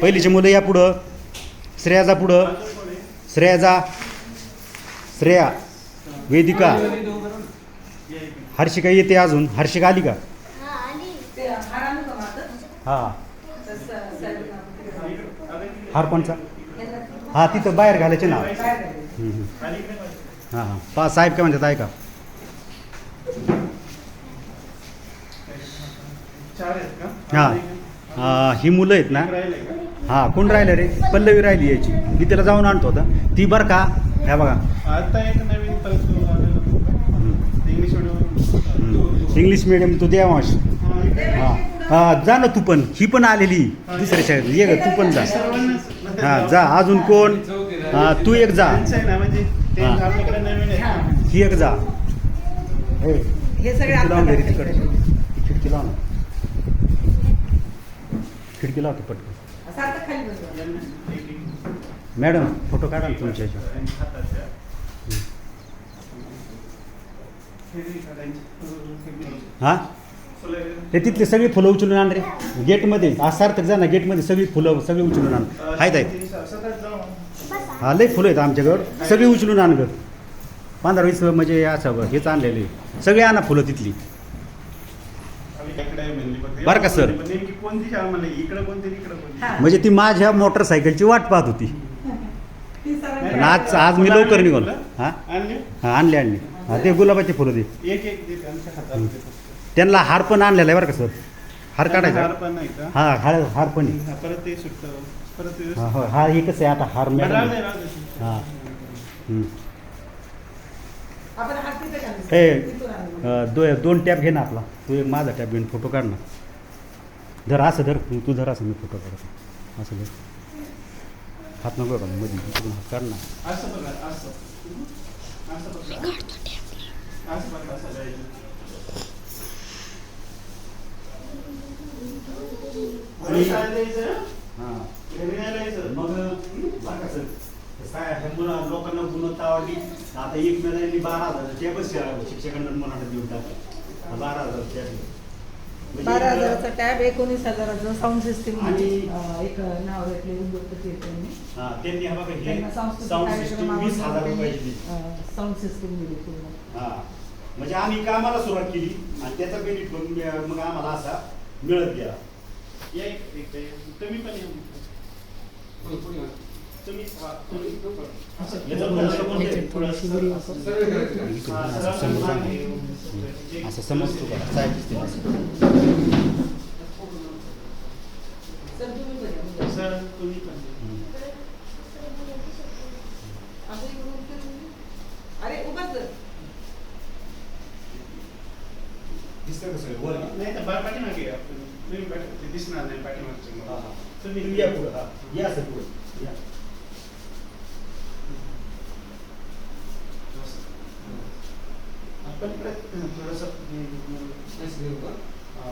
पहिलीचे मुलं या पुढं. श्रेयाजा पुढं. श्रेयाजा श्रेया. वेदिका. हर्षिका येते अजून. हर्षिका आली का? हा. हार कोणचा हा तिथं बाहेर घालायचे ना हां हां. पा साहेब काय म्हणतात ऐका. हां. हा, ही मुलं आहेत ना? हां कोण राहिलं रे? पल्लवी राहिली याची. मी त्याला जाऊन आणतो आता. ती बरं का? ह्या बघा. आता एक नवीन परत इंग्लिश मिडियम तू देवांश हां. हां जा ना तू पण. ही पण आलेली. दुसऱ्या शाळेत. ये ग तू पण जा. हां जा. अजून कोण? हां तू एक जा. म्हणजे ते हा. आपल्याकडे नवीन आहे ही एक जा. हे तिकडे. खिडकी लाव ना खिडकी लावते पटकन सारखं खाली बसवा. मॅडम फोटो काढा ना तुमच्या ह्याच्यावर हां? ते तिथले सगळी फुलं उचलून आण रे. गेटमध्ये आज सार्थक जा ना गेटमध्ये सगळी फुलं सगळी उचलून आण. आहेत आहेत हा लई फुलं आहेत आमच्याकडं. सगळी उचलून आण ग. पंधरा वीस म्हणजे असं हेच आणलेले. सगळी आणा फुलं तिथली. बरं का, सर? हा. म्हणजे ती माझ्या मोटरसायकलची वाट पाहत होती. पण आज आज मी लवकर निघालो. हां? आणले? हां आणले आणले. हां ते गुलाबाचे फुलं दे. त्यांना हार पण आणलेला आहे बरं का सर? हार हार काढायचा? पण नाही का? हां हार हार पण आहे. हा, ते हा हो हा हे कसं आहे आता हार राहू दे. हां दो दोन टॅब घे ना आपला. तू एक माझा टॅब घेऊन फोटो काढ ना. धर असं धर तू धर असं मी फोटो काढतो. असं धर. हात नको का मध्ये इकडून हात काढ ना. असं बघा असं असं बघा असं बघा असं जायचं. आणि- शाळेत यायचं, हां घरी नाही राहायचं. मग बरं का सर काय ह्या मुलं लोकांना गुणवत्ता आवडली आता एक महिन्यानी बारा हजार टॅबच शिक्षकांना मनाला देऊन टाकलं. बारा हजार टॅब म्हणजे बारा हजाराचा टॅब एकोणीस हजाराचं साऊंड सिस्टीम आणि- एक नाव घेतले उद्योगपती त्यांनी. हा, हा बघा हे साऊंड सिस्टीम वीस हजार रुपयाची साऊंड सिस्टीम दिली पूर्ण. हा. म्हणजे आम्ही कामाला सुरुवात केली आणि त्याचा बेनिफिट मग मग आम्हाला असा मिळत गेला. या एक- तुम्ही पण असं. समजतो का. सर, तुम्ही म्हणजे. सर, तुम्ही पण या. हम्म. असं इकडून फिरून. अरे उगाच धर. दिसतंय का सगळं? वर. नाही तर बा- पाठीमागे. तुम्ही दिसणार नाही पाठीमागचं. तुम्ही या पुढं. या असं पुढं पण आपण इकडे थोडंसं हा.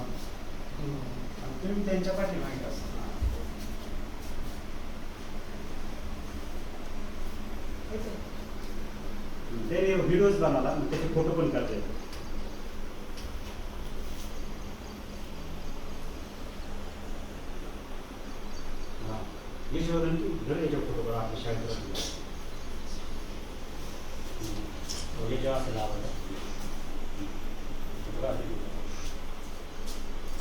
आणि तुम्ही त्यांच्या पाठीमागे असं. ते व्हिडिओज बनवला मग त्याचे फोटो पण करता येतात हा. यशोधन तू याच्या फोटो करा आपल्या शाळेत राहतो. असेल हो,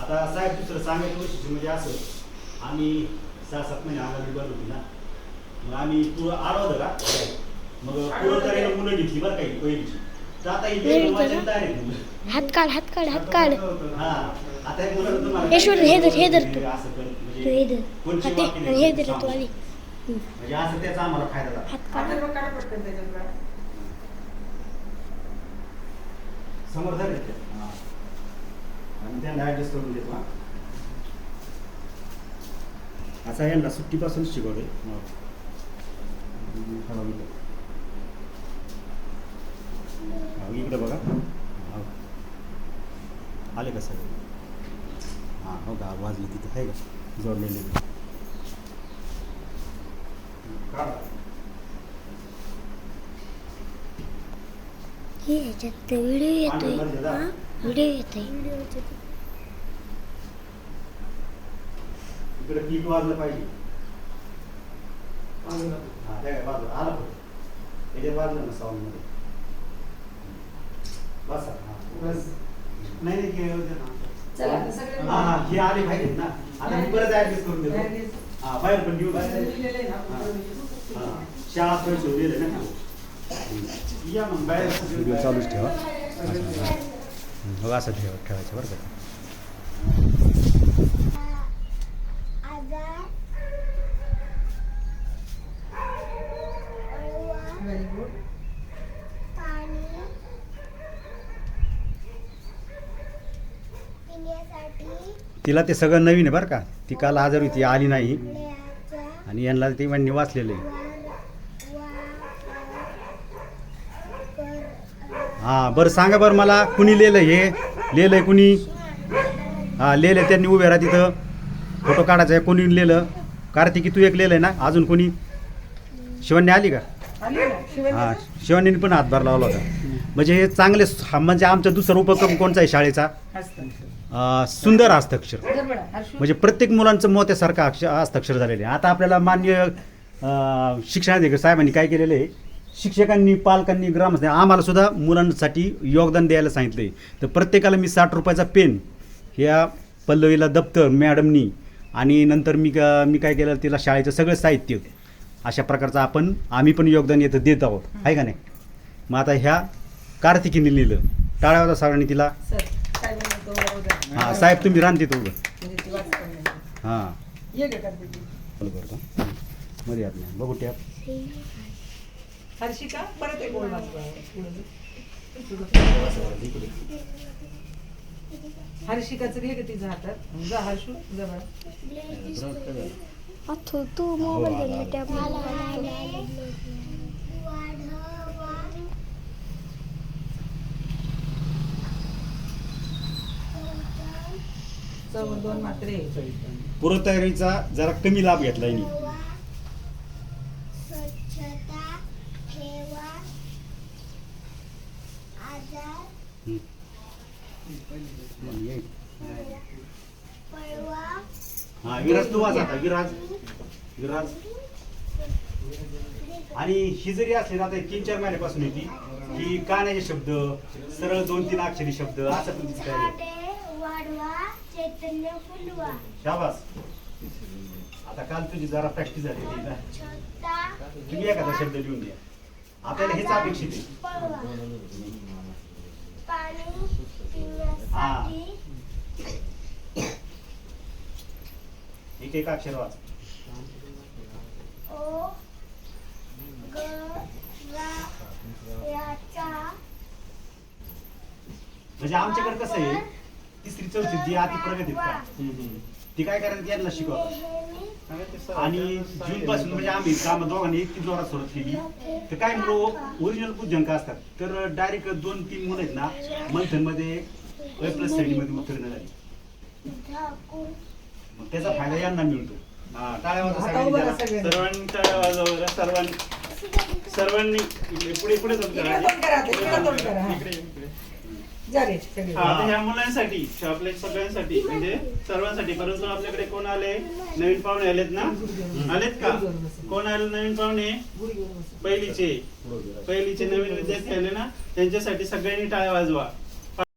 आता साहेब दुसरं सांगायचं वैशिष्ट्य म्हणजे असं आम्ही सहा सात महिने अंगणवाडी बंद होती ना. मग आम्ही पुढं आलो होतं का? मग पुढं तऱ्हेनं मुलं घेतली बरं काही पहिलीची. तर आता ही वेळ वाचन करा. तयार आहे मुलं. हात काढ हात काढ हात काढ. हा आता हे मुलं तुम्हाला यशवंत, हे धर, हे धर. तू. असं कर. म्हणजे तू हे धर. कोणची वाक्य हे धर. तू म्हणजे असं त्याचा आम्हाला फायदा झाला. हात काढ आता मग काढा पटकन त्याच्यात काढा. समोर झाले ते. आणि त्यांना ॲडजस्ट करून देतो असा यांना सुट्टीपासून शिकवले इकडे. बघा. हो. आले का सगळे? हां हो का? वाजली तिथे आहे का? जोडलेले. हे ह्याच्यात व्हिडिओ येतोय. हा व्हिडिओ येतोय इकडे वाजलं पाहिजे. हा त्या वाजलं आला पण त्याच्यात वाजलं ना साऊंडमध्ये बसा हा. बस. नाही नाही केलं होतं ना. हा हा, हे आले आता मी परत करून देतो Adjust. हा बाहेर पण घेऊन हा. शाळा पण शोधलेलं ना व्हिडिओ चालूच ठेवा. हो असं ठेवा ठेवायचं बरं का? तिला ते सगळं नवीन आहे बरं का. ती काल आजारी होती आली नाही. आणि यांना ते वाचलेलं आहे वार कर हां बरं सांगा बरं मला कुणी लिहिलं हे? लिहिलं आहे कुणी? हां लिहिलं त्यांनी उभे राहा तिथं. फोटो काढायचा आहे कोणी लिहिलं? कार्तिकी तू एक लिहिलं आहे ना? अजून कोणी? शिवण्या आली का? हां शिवण्यांनी पण हातभार लावला होता. म्हणजे हे चांगले म्हणजे आमचा दुसरा उपक्रम कोणचा आहे शाळेचा? सुंदर हस्ताक्षर. म्हणजे प्रत्येक मुलांचं मोत्यासारखं अक्ष हस्ताक्षर झालेलं आहे. आता आपल्याला मान्य शिक्षणाधिकारी साहेबांनी काय केलेलं आहे? शिक्षकांनी पालकांनी ग्रामस्थ आम्हाला सुद्धा मुलांसाठी योगदान द्यायला सांगितलं. आहे तर प्रत्येकाला मी साठ रुपयाचा पेन ह्या पल्लवीला दप्तर मॅडमनी आणि नंतर मी का मी काय केलं तिला शाळेचं सगळं साहित्य. अशा प्रकारचं आपण आम्ही पण योगदान येतं देत आहोत. आहे का नाही? मग आता ह्या कार्तिकीने लिहिलं. टाळ्यावर सरांनी तिला. हां साहेब तुम्ही रानते तो. हां. हं. मध्ये आत नाही. बघू टॅप हर्षिका परत एक वाचवा. हर्षिकाचं घे ग तिच्या हातात. जा हर्षू जा बाळा. अथो तू मोबाईल दिला टॅब चव दोन मात्रे. पूर्वतयारीचा जरा कमी लाभ घेतलाय मी स्वच्छता ठेवा आजार पळवा हा विराज तू वाच आता विराज विराज आणि ही जरी असली ना आता तीन चार महिन्यापासून येते की कानाचे शब्द सरळ दोन तीन अक्षरी शब्द असं पण तिची फुलवा शाबास. आता काल तुझी जरा प्रॅक्टिस झाली तुम्ही एखादा शब्द लिहून द्या आपल्याला हेच अपेक्षित आहे. पळवा पाणी पिण्यासाठी एक एक अक्षर वाच. ओ ग म्हणजे आमच्याकडे कसं आहे तिसरी चौथी जी अति प्रगतीत का ती काय करायचं यांना नेहमी आणि जून पासून म्हणजे आम्ही काम दोघांनी इतकी जोरात सुरुवात केली. तर काय मुलं ओरिजिनल पूजंक असतात. तर डायरेक्ट दोन तीन मुलं आहेत ना मंथनमध्ये ए प्लसमध्ये उत्तीर्ण झाली. मग त्याचा फायदा यांना मिळतो. हा. टाळ्या वाजवा सगळ्यांनी जरा. सर्वांनी टाळ्या वाजवा सर्वांनी. सर्वांनी इकडे पुढे पुढे तोंड करा. इकडे तोंड करा, इकडे तोंड करा, हा. इकडे, इकडे. जा रे सगळे. हा, आता ह्या मुलांसाठी आपल्या सगळ्यांसाठी म्हणजे सर्वांसाठी परंतु आपल्याकडे कोण आले? नवीन पाहुणे आलेत ना? आलेत का? कोण आले नवीन पाहुणे? गुढी घेऊन बसा. पहिलीचे. पहिलीचे नवीन विद्यार्थी आले ना? त्यांच्यासाठी सगळ्यांनी टाळ्या वाजवा.